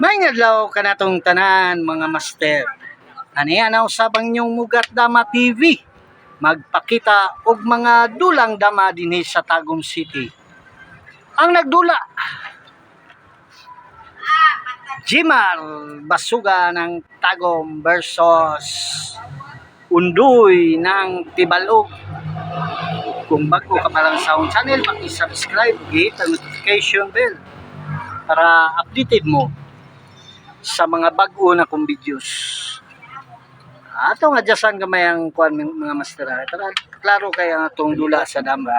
May ngadlaw ka na tong tanan mga master. Ani ana usabang inyong Mugat Dama TV. Magpakita og mga dulang dama dinhi sa Tagum City. Ang nagdula Jimar Basuga ng Tagum versus Undoy ng Tibalog. Kung bago ka pa lang sa channel, paki-subscribe, hit ang notification bell para updated mo sa mga bago na kong videos. Ato nga jasan gamay ang kuan mga master. Tara, klaro kaya nga tong dula sa dama.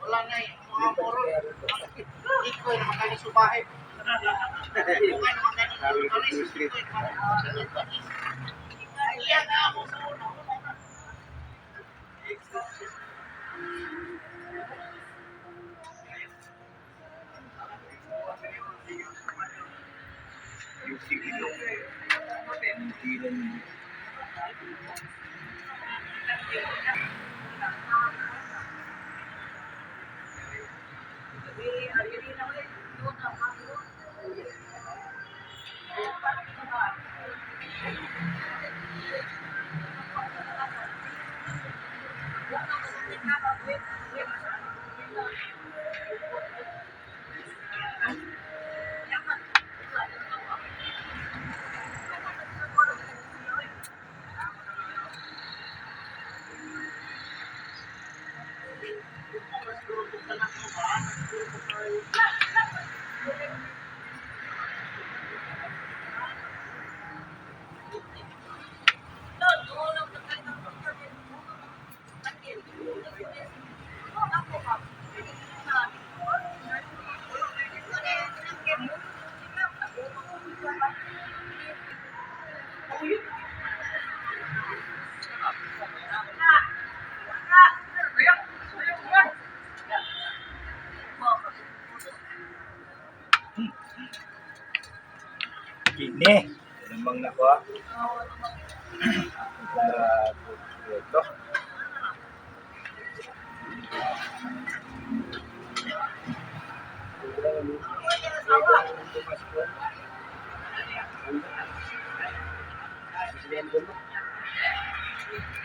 Wala na. Ikoy naman kani subahe. Ikoy naman kani subahe. Ikoy naman kani Iya na ako sa una. Kini, Thank you.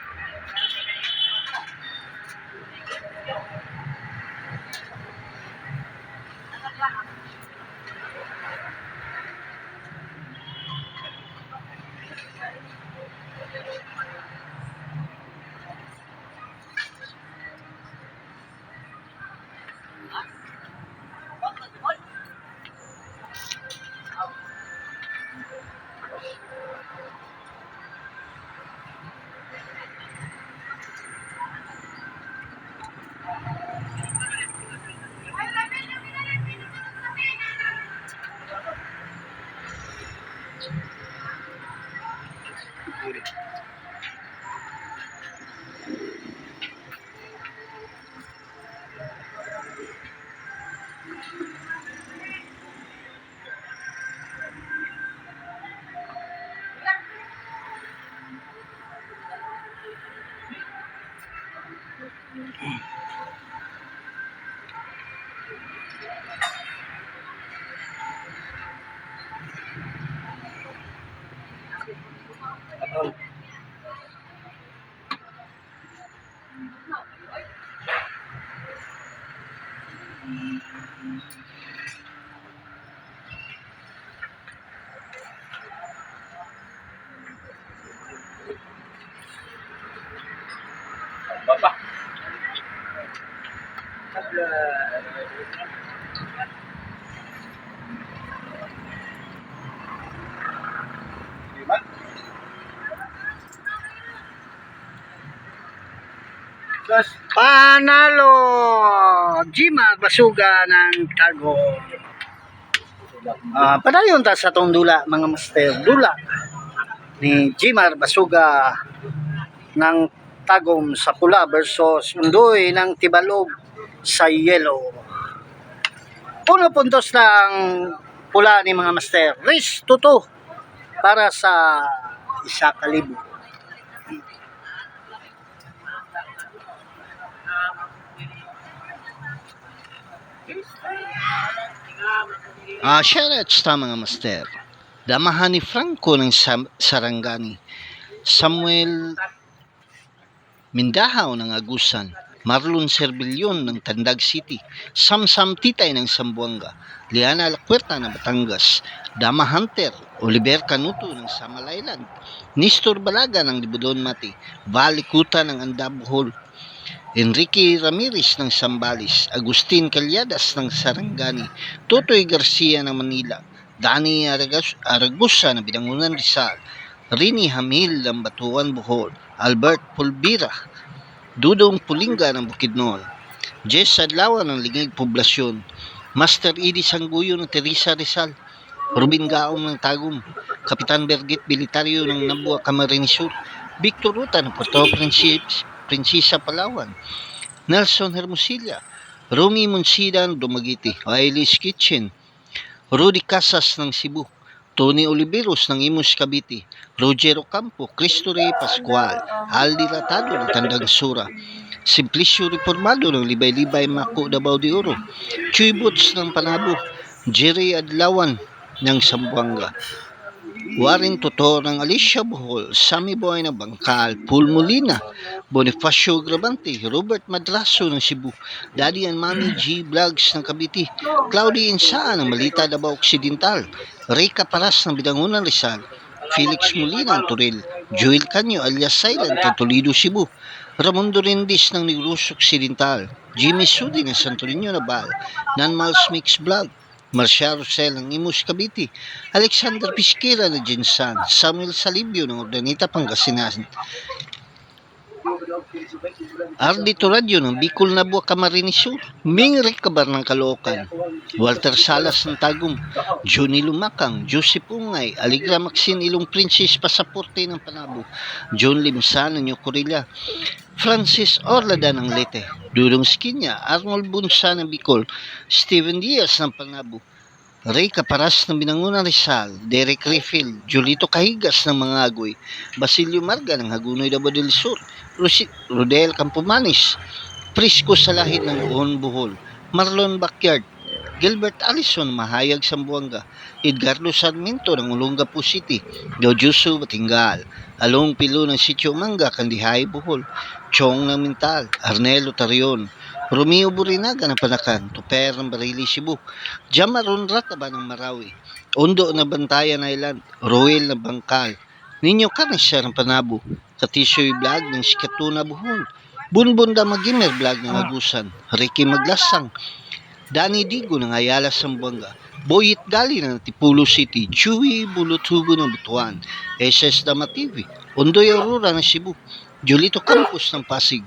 Baba. Panalo! Jimar Basuga ng Tago. Ah, padayon ta sa tong dula mga master. Dula ni Jimar Basuga ng Tagum sa pula versus Undoy ng Tibalog sa yellow. Uno puntos ng pula ni mga master. Race to para sa isa kalibo. Ah, shoutouts ta mga master. Damahan ni Franco ng Sam- Sarangani. Samuel Mindahaw ng Agusan. Marlon Servillion ng Tandag City. Samsam Titay ng Sambuanga. Liana Lacuerta ng Batangas. Dama Hunter. Oliver Canuto ng Samal Island. Nistor Balaga ng Libudon Mati. Vali Kuta ng Andabuhol. Enrique Ramirez ng Sambales, Agustin Calyadas ng Sarangani, Totoy Garcia ng Manila, Dani Aragusa ng Binangunan Rizal, Rini Hamil ng Batuan Bohol, Albert Pulbira, Dudong Pulinga ng Bukidnon, Jess Adlawan ng Lingig Poblasyon, Master Edie Sangguyo ng Teresa Rizal, Rubin Gaom ng Tagum, Kapitan Bergit Bilitaryo ng Nabua Camarines Sur, Victor Ruta ng Puerto Princesa, Prinsesa Palawan, Nelson Hermosilla, Rumi Monsida ng Dumaguete, Ailis Kitchen, Rudy Casas ng Cebu, Tony Oliveros ng Imus Cavite, Roger Ocampo, Cristo Rey Pascual, Aldi Ratado ng Tandang Sura, Simplicio Reformado ng Libay-Libay Mako Davao de Oro, Chuy Boots ng Panabo, Jerry Adlawan ng Sambuanga, Warren Toto ng Alicia Bohol, Sammy Boy ng Bangkal, Paul Molina, Bonifacio Grabante, Robert Madraso ng Cebu, Daddy and Mommy G Vlogs ng Cavite, Claudia Insaan ng Malita Davao Occidental, Rica Paras ng Bidangunan Rizal, Felix Molina ng Turil, Joel Canyo alias Silent ng Toledo, Cebu, Ramon Dorendis ng Negros Occidental, Jimmy Sudi ng Santo Niño Nabal, Nanmals Mix Vlog, Marcia Rosel ng Imus Cavite, Alexander Pisquera ng Jinsan, Samuel Salibio ng Ordanita Pangasinan, Ardito Radio ng Bicol na Buwa Camarines Sur, Ming Ricabar ng Caloocan, Walter Salas ng Tagum, Johnny Lumakang, Joseph Ungay, Aligra Maxine Ilong Princess Pasaporte ng Panabo, John Limsan ng Yokorilla, Francis Orlada ng Leyte, Dudong Skinya, Arnold Bunsa ng Bicol, Steven Diaz ng Panabo, Ray Caparas ng Binangunan Rizal, Derek Refill, Julito Kahigas ng Mga Agoy, Basilio Marga ng Hagunoy Davao del Sur, Rosi- Rodel Campomanes, Prisco Salahid ng Uon Buhol, Marlon Backyard, Gilbert Allison Mahayag Sambuanga, Edgardo Sarmiento ng Olongapo City, Jojuso Batingal, Along Pilo ng Sitio Manga, Kandihay Buhol, Chong ng Mintal, Arnelo Tarion, Romeo Burinaga ng Panakan, Tuper ng Barili Cebu, Jamaron Rataba ng Marawi, Ondo na Bantayan Island, Roel ng Bangkal, Ninyo Kanisya ng Panabo, Katisyoy Vlog ng Sikatuna Buhol, Bunbun Magimer Vlog ng Agusan, Ricky Maglasang, Danny Digo ng Ayala Sambuanga, Boyit Gali ng Tipulo City, Chewy Bulutubo ng Butuan, SS Dama TV, Ondoy Aurora ng Cebu, Julito Campos ng Pasig,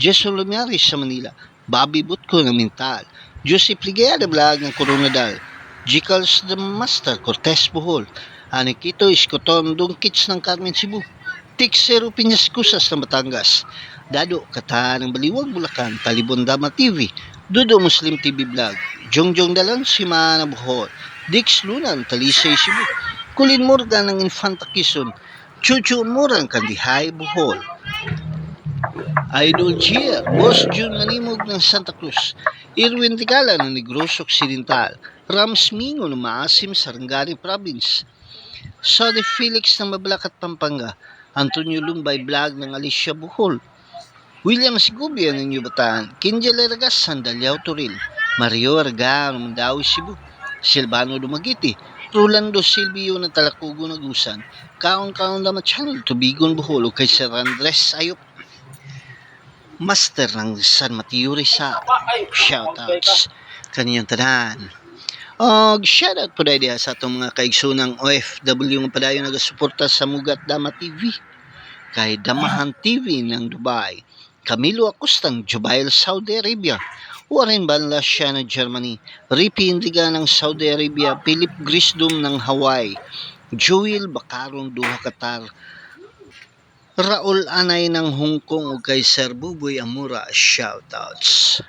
Jason Lumiaris sa Manila, Bobby Butko ng Mintal, Joseph Ligaya Vlog ng Coronadal, Jicals the Master Cortez Bohol, Anikito Iskoton Dungkits ng Carmen Cebu, Tixero Piñas Kusas ng Batangas, Dado Kata ng Baliwag Bulacan, Talibon Dama TV, Dudo Muslim TV Vlog, Jongjong Dalan Simana Bohol, Dix Lunan, Talisay Cebu, Kulin Morgan ng Infanta Quezon, Chuchu Murang Kandihay Bohol, Idol Gia, Boss June Manimog ng Santa Cruz, Irwin Tigala ng Negros Occidental, Rams Mingo ng Maasim, Sarangani Province, Sodi Felix ng Mabalacat, Pampanga, Antonio Lumbay Vlog ng Alicia Buhol, William Sigubia ng New Bataan, Kinjal Ergas, Sandaliao Turil, Mario Arga ng Mandawi, Cebu, Silvano Dumagiti, Rolando Silvio ng Talakugo Nagusan, Kaon Kaon Dama Channel, Tubigon Buhol, kay Sir Andres Ayop, Master ng San Mateo Rizal, shoutouts. Kaniyang tanan. Og shoutout po dahil sa atong mga kaigsunang OFW nga padayon nagasuporta sa Mugat Dama TV kay Damahan TV ng Dubai, Camilo Acostang Jubail, Saudi Arabia, Warren Banla siya ng Germany, Ripi Indiga ng Saudi Arabia, Philip Grisdom ng Hawaii, Joel Bacarong Duha Qatar, Raul Anay ng Hong Kong ug kay Sir Buboy Amura shoutouts.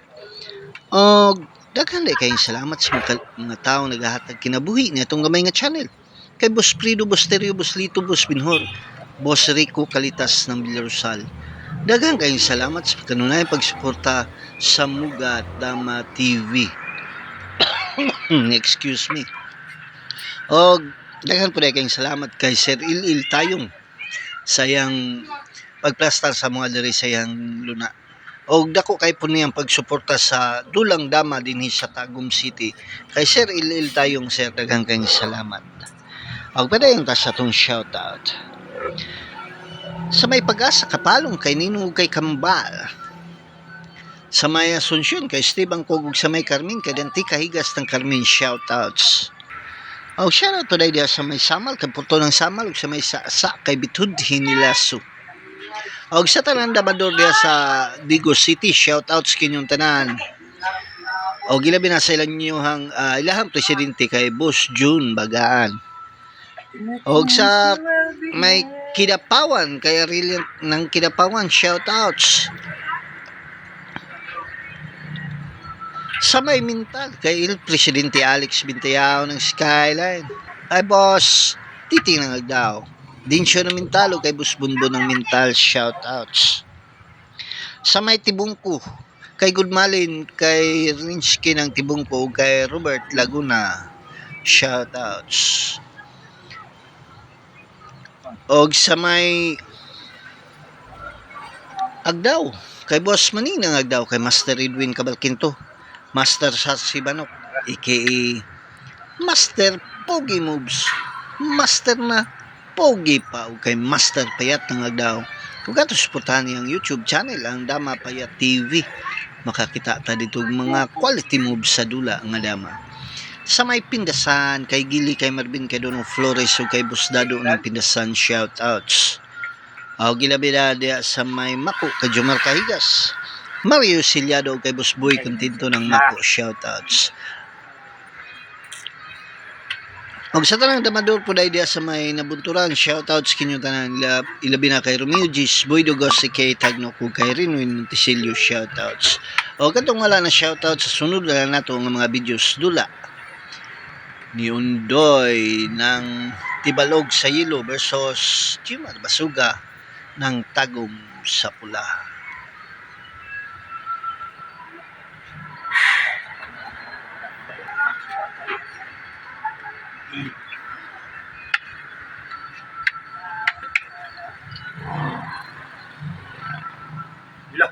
Og Daghan kayong salamat sa mga, mga taong naghahatag kinabuhi na itong gamay nga channel. Kay Boss Prido, Boss Terrio, Boss Lito, Boss Binhor, Boss Rico Kalitas ng Villarosal. Daghan kayong salamat sa kanunay pagsuporta sa Muga Dama TV. Excuse me. O daghan po kayong salamat kay Sir Ilil Tayong sayang pagplastar sa mga diri sayang luna. O dako kay po niyang pagsuporta sa Dulang Dama dinhi sa Tagum City. Kay Sir Ilil Tayong Sir daghang kayong salamat. Og padayon ta sa tong shoutout. Sa may pag-asa kapalong kay Ninong kay Kambal. Sa may Asunsyon kay Steve Kogog sa may Carmen kay Danti Kahigas ng Carmen shoutouts. Oh, shoutout today dia sa may Samal kay Puto ng Samal ug sa may Sa kay Bitud Hinilaso. Og sa tanan dabador dia sa Digo City shoutouts kinyong tanan. Og ilabi na sa ilang hang uh, ilahang presidente kay Boss June Bagaan. Og sa may Kidapawan kay Aurelian ng Kidapawan shoutouts. Sa may mintal kay Il Presidente Alex Bintayao ng Skyline. Ay boss, titingnan daw. Din siya ng Mintalo kay Boss Bunbon ng Mintal shoutouts. Sa may Tibungko kay Goodmalin kay Rinsky ng Tibungko kay Robert Laguna shoutouts. Og sa may Agdaw kay Boss Maninang Agdaw kay Master Edwin Cabalquinto Master sa Sibanok aka Master Pogi Moves. Master na Pogi pa o kay Master Payat ng Agdaw kung gato suportahan niyang YouTube channel ang Dama Payat TV makakita ta dito mga quality moves sa dula nga dama. Sa may pindasan kay Gili kay Marvin kay Dono Flores ug kay Busdado ng pindasan shoutouts. Aw gilabida dia sa may Mako kay Jomar Kahigas Mario Silyado kay Boss Boy Contento ng Mako shoutouts Og sa tanang damador po dahil sa may nabunturan, shoutouts kinyo tanan ila, ilabi na kay Romeo Gis, Boy Dugos, si kay Tagno kung kay Rinwin Monticelio shoutouts. O katong wala na shoutouts sa sunod na nato nga mga videos dula ni Undoy ng Tibalog sa Yelo versus Jimar Basuga ng Tagum sa Pula. Ila. Ikaw,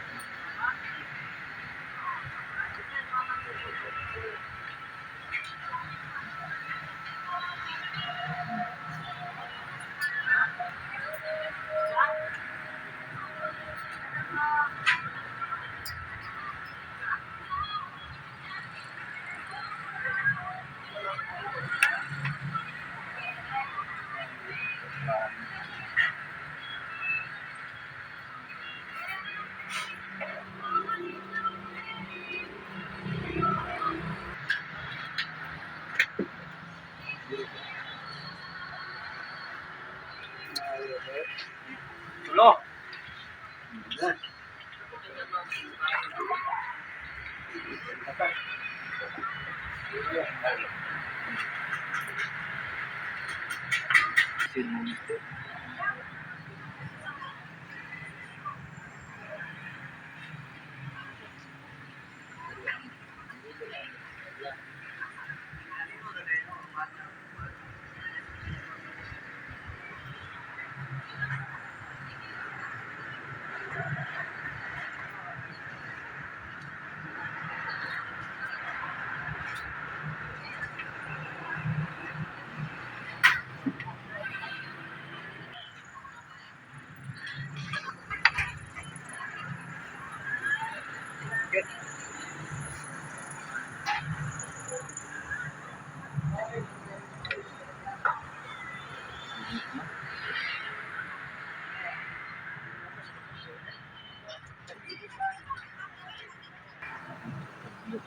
Leaving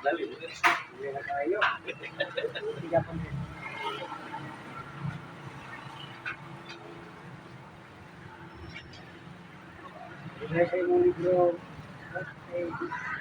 Lalim. Hindi na tayo. Hindi sa imong libro. Okay.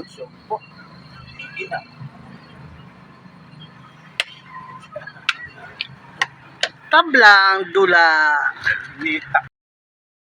Iyo, sumpo. Hindi na. Tablang dula. Nita.